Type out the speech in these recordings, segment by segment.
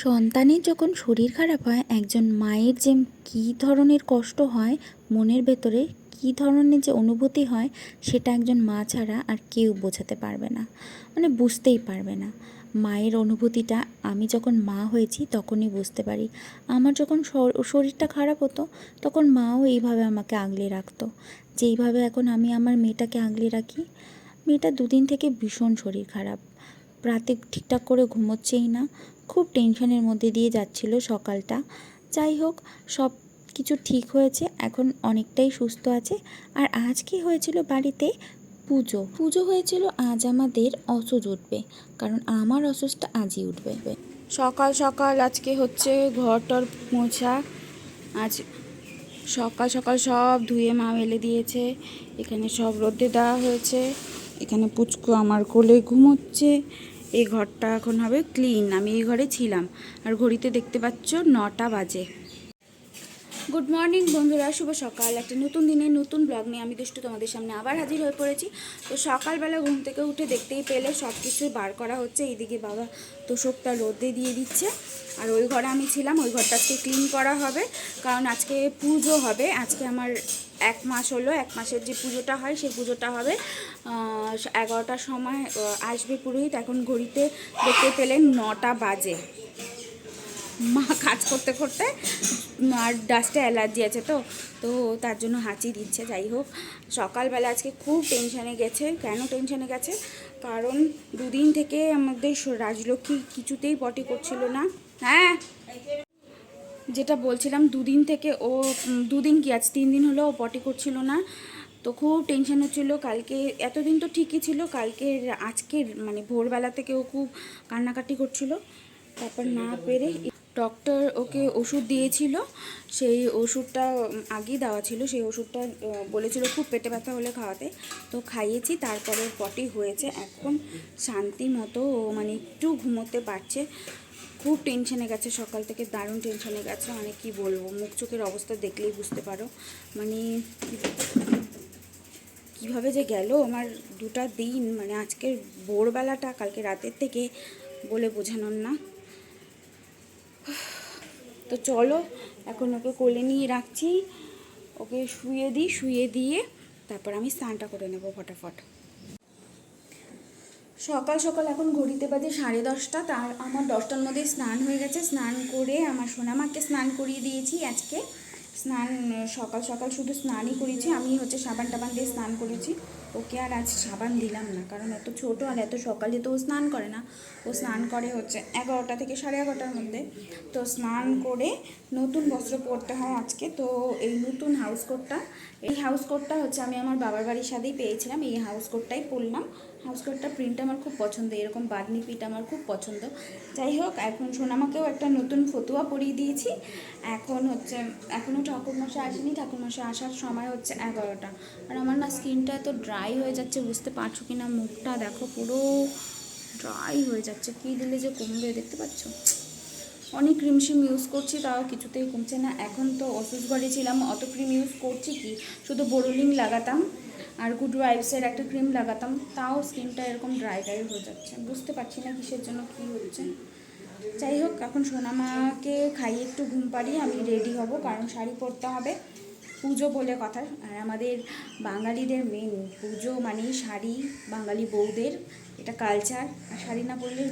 সন্তানের যখন শরীর খারাপ হয়, একজন মায়ের যে কী ধরনের কষ্ট হয়, মনের ভেতরে কী ধরনের যে অনুভূতি হয়, সেটা একজন মা ছাড়া আর কেউ বোঝাতে পারবে না মানে বুঝতেই পারবে না। মায়ের অনুভূতিটা, আমি যখন মা হয়েছি তখনই বুঝতে পারি। আমার যখন শরীরটা খারাপ হতো, তখন মাও এইভাবে আমাকে আগলে রাখতো। যেইভাবে এখন আমি আমার মেয়েটাকে আগলে রাখি, মেয়েটা দুদিন থেকে ভীষণ শরীর খারাপ। রাতে ঠিকঠাক করে ঘুমোচ্ছেই না খুব টেনশনের মধ্যে দিয়ে যাচ্ছিল সকালটা। যাই হোক, সব কিছু ঠিক হয়েছে, এখন অনেকটাই সুস্থ আছে। আর আজ কি হয়েছিল বাড়িতে? পুজো। পুজো হয়েছিল আজ আমাদের অসুজ উঠবে, কারণ আমার অসুজটা আজই উঠবে। সকাল সকাল আজকে হচ্ছে ঘর টর মোছা। আজ সকাল সকাল সব ধুয়ে মা মেলে দিয়েছে, এখানে সব রোদে দেওয়া হয়েছে, এখানে পুচকু আমার কোলে ঘুমোচ্ছে এই ঘরটা এখন হবে ক্লিন, আমি এই ঘরে ছিলাম। আর ঘড়িতে দেখতে পাচ্ছ নটা বাজে। গুড মর্নিং বন্ধুরা, শুভ সকাল। একটা নতুন দিনে নতুন ব্লগ নিয়ে আমি দুষ্টু তোমাদের সামনে আবার হাজির হয়ে পড়েছি। তো সকালবেলা ঘুম থেকে উঠে দেখতেই পেলে সব কিছু বার করা হচ্ছে। এইদিকে বাবা তোষকটা রোদে দিয়ে দিচ্ছে। আর ওই ঘরে আমি ছিলাম, ওই ঘরটা আজকে ক্লিন করা হবে। কারণ আজকে পুজো হবে। আজকে আমার এক মাস হলো, এক মাসের যে পুজোটা হয়, সেই পুজোটা হবে এগারোটার সময় আসবে পুরোহিত। এখন ঘড়িতে দেখতে পেলেন নটা বাজে। মা কাজ করতে করতে আর ডাস্টে অ্যালার্জি আছে তো তো তার জন্য হাঁচি দিচ্ছে, যাই হোক। সকালবেলা আজকে খুব টেনশানে গেছে। কেন টেনশানে গেছে? কারণ দুদিন থেকে আমাদের রাজলক্ষ্মী কিছুতেই পটি করছিল না। হ্যাঁ? যেটা বলছিলাম, দুদিন থেকে ও দুদিন কি আজ, তিন দিন হলো ও পটি করছিল না। তো খুব টেনশন হচ্ছিল। কালকে, এতদিন তো ঠিকই ছিল কালকে আজকের মানে ভোরবেলা থেকে ও খুব কান্নাকাটি করছিল। তারপর না পেরে ডক্টর ওকে ওষুধ দিয়েছিল। সেই ওষুধটা আগেই দেওয়া ছিল। সেই ওষুধটা বলেছিল খুব পেটে ব্যথা হলে খাওয়াতে। তো খাইয়েছি, তারপরে পটি হয়েছে। এখন শান্তি মতো মানে একটু ঘুমোতে পারছে। খুব টেনশনে গেছে, সকাল থেকে দারুণ টেনশনে গেছে। মানে কি বলব, মুখ চোখের অবস্থা দেখলেই বুঝতে পারো। মানে কীভাবে যে গেল আমার দুটা দিন মানে আজকের ভোরবেলাটা, কালকে রাতের থেকে বলে বোঝানোর না। তো চলো, এখন ওকে কোলে নিয়ে রাখছি। ওকে শুয়ে দিই, শুয়ে দিয়ে তারপর আমি স্নানটা করে নেব ফটাফট। সকাল সকাল এখন ঘড়িতে বাজে সাড়ে দশটা, তার আমার দশটার মধ্যে স্নান হয়ে গেছে। স্নান করে আমার সোনামাকে স্নান করিয়ে দিয়েছি আজকে। স্নান, সকাল সকাল শুধু স্নানই করেছি, আমি হচ্ছে সাবান টাবান দিয়ে স্নান করেছি। ওকে আর আজ সাবান দিলাম না, কারণ এত ছোট আর এত সকালে তো ও স্নান করে না। ও স্নান করে হচ্ছে এগারোটা থেকে সাড়ে এগারোটার মধ্যে। তো স্নান করে নতুন বস্ত্র পরতে হয় আজকে। তো এই নতুন হাউস কোটটা এই হাউস কোটটা হচ্ছে আমি আমার বাবার বাড়ির সাথেই পেয়েছিলাম, এই হাউস কোটটাই পরলাম। হাউস কোটটা প্রিন্ট আমার খুব পছন্দ, এরকম বাদনি পিট আমার খুব পছন্দ। যাই হোক, এখন সোনামাকেও একটা নতুন ফতুয়া পরিয়ে দিয়েছি। এখন হচ্ছে এখনও ঠাকুরমশাই আসেনি, ঠাকুরমশাই আসার সময় হচ্ছে এগারোটা। আর আমার না স্কিনটা এত ড্রাই হয়ে যাচ্ছে, বুঝতে পারছ কি না মুখটা দেখো পুরো ড্রাই হয়ে যাচ্ছে, কী দিলে যে কমবে, দেখতে পাচ্ছ? অনেক ক্রিম শিম ইউজ করছি, তাও কিছুতেই কমছে না। এখন তো ওষুধ ঘরে ছিলাম, অত ক্রিম ইউজ করছি কি? শুধু বোরোলিং লাগাতাম। আর গুড ওয়াইবসের একটা ক্রিম লাগাতাম, তাও স্কিনটা এরকম ড্রাই ড্রাই হয়ে যাচ্ছে। বুঝতে পারছি না কিসের জন্য কী হচ্ছে। যাই হোক, এখন সোনামাকে খাইয়ে একটু ঘুম পাড়িয়ে আমি রেডি হব, কারণ শাড়ি পরতে হবে। পুজো বলে কথা। আর আমাদের বাঙালিদের মেন পুজো মানে শাড়ি, বাঙালি বউদের, এটা কালচার আর শাড়ি না পরলে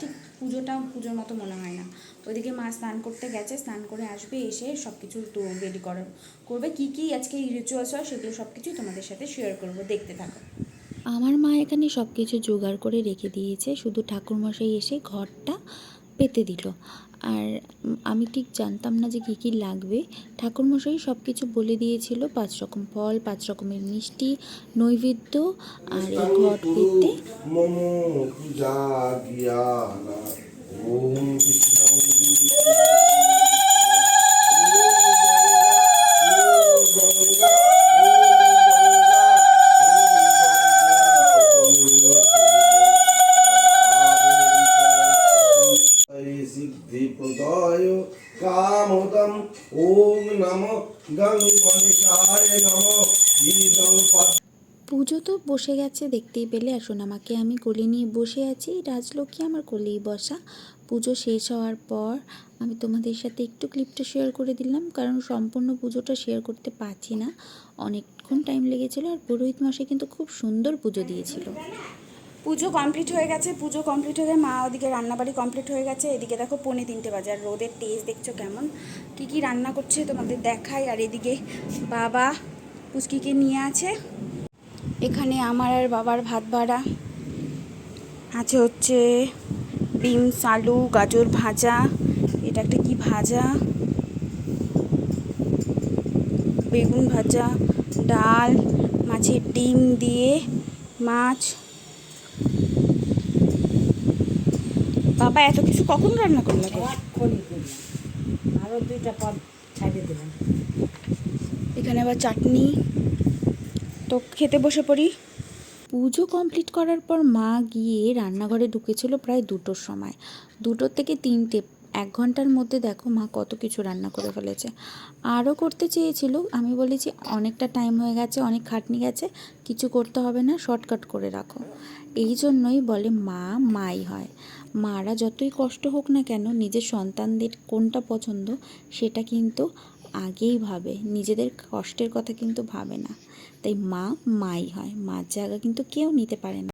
ঠিক পুজোটা পুজোর মতো মনে হয় না। ওইদিকে মা স্নান করতে গেছে স্নান করে আসবে এসে সব কিছু তো রেডি করার করবে। কী কী আজকে রিচুয়ালস হয় সেগুলো সব কিছুই তোমাদের সাথে শেয়ার করব দেখতে থাকো। আমার মা এখানে সব কিছু জোগাড় করে রেখে দিয়েছে শুধু ঠাকুরমশাই এসে ঘরটা পেতে দিল। আর আমি ঠিক জানতাম না যে কী কী লাগবে। ঠাকুরমশাই সব কিছু বলে দিয়েছিল পাঁচ রকম ফল পাঁচ রকমের মিষ্টি নৈবেদ্য আর এই ঘট পেতে পূজা তো বসে গেছে, দেখতেই পেলে। আর সোনামাকে আমি কোলে নিয়ে বসে আছি। রাজলক্ষ্মী আমার কোলেই বসা। পুজো শেষ হওয়ার পর আমি তোমাদের সাথে একটু ক্লিপটা শেয়ার করে দিলাম। কারণ সম্পূর্ণ পুজোটা শেয়ার করতে পারছি না। অনেকক্ষণ টাইম লেগেছিলো আর পুরোহিত মশাই কিন্তু খুব সুন্দর পুজো দিয়েছিল। পুজো কমপ্লিট হয়ে গেছে, পুজো কমপ্লিট হয়ে মা ওদিকে রান্নাবাড়ি কমপ্লিট হয়ে গেছে। এদিকে দেখো পৌনে তিনটে বাজে, আর রোদের তেজ দেখছ কেমন? কি কি রান্না করছে তোমাদের দেখাই। আর এদিকে বাবা পুচকিকে নিয়ে আছে। এখানে আমার আর বাবার ভাত ভাড়া আছে হচ্ছে বিনস আলু গাজর ভাজা এটা একটা কি ভাজা? বেগুন ভাজা ডাল মাছের ডিম দিয়ে মাছ। বাবা এত কিছু কখন রান্না করল আরও দুইটা পদ ছাড়িয়ে দিলাম। এখানে আবার চাটনি। তো খেতে বসে পড়ি। পুজো কমপ্লিট করার পর মা গিয়ে রান্নাঘরে ঢুকেছিল প্রায় দুটোর সময়। দুটোর থেকে তিনটে, এক ঘণ্টার মধ্যে দেখো মা কত কিছু রান্না করে ফেলেছে। আরও করতে চেয়েছিল, আমি বলেছি অনেকটা টাইম হয়ে গেছে, অনেক খাটনি গেছে, কিছু করতে হবে না শর্টকাট করে রাখো। এই জন্যই বলে মা মাই হয়। মারা যতই কষ্ট হোক না কেন, নিজের সন্তানদের কোনটা পছন্দ, সেটা কিন্তু আগেই ভাবে। নিজেদের কষ্টের কথা কিন্তু ভাবে না। তাই মা মাই হয়। মার জায়গা কিন্তু কেউ নিতে পারে না।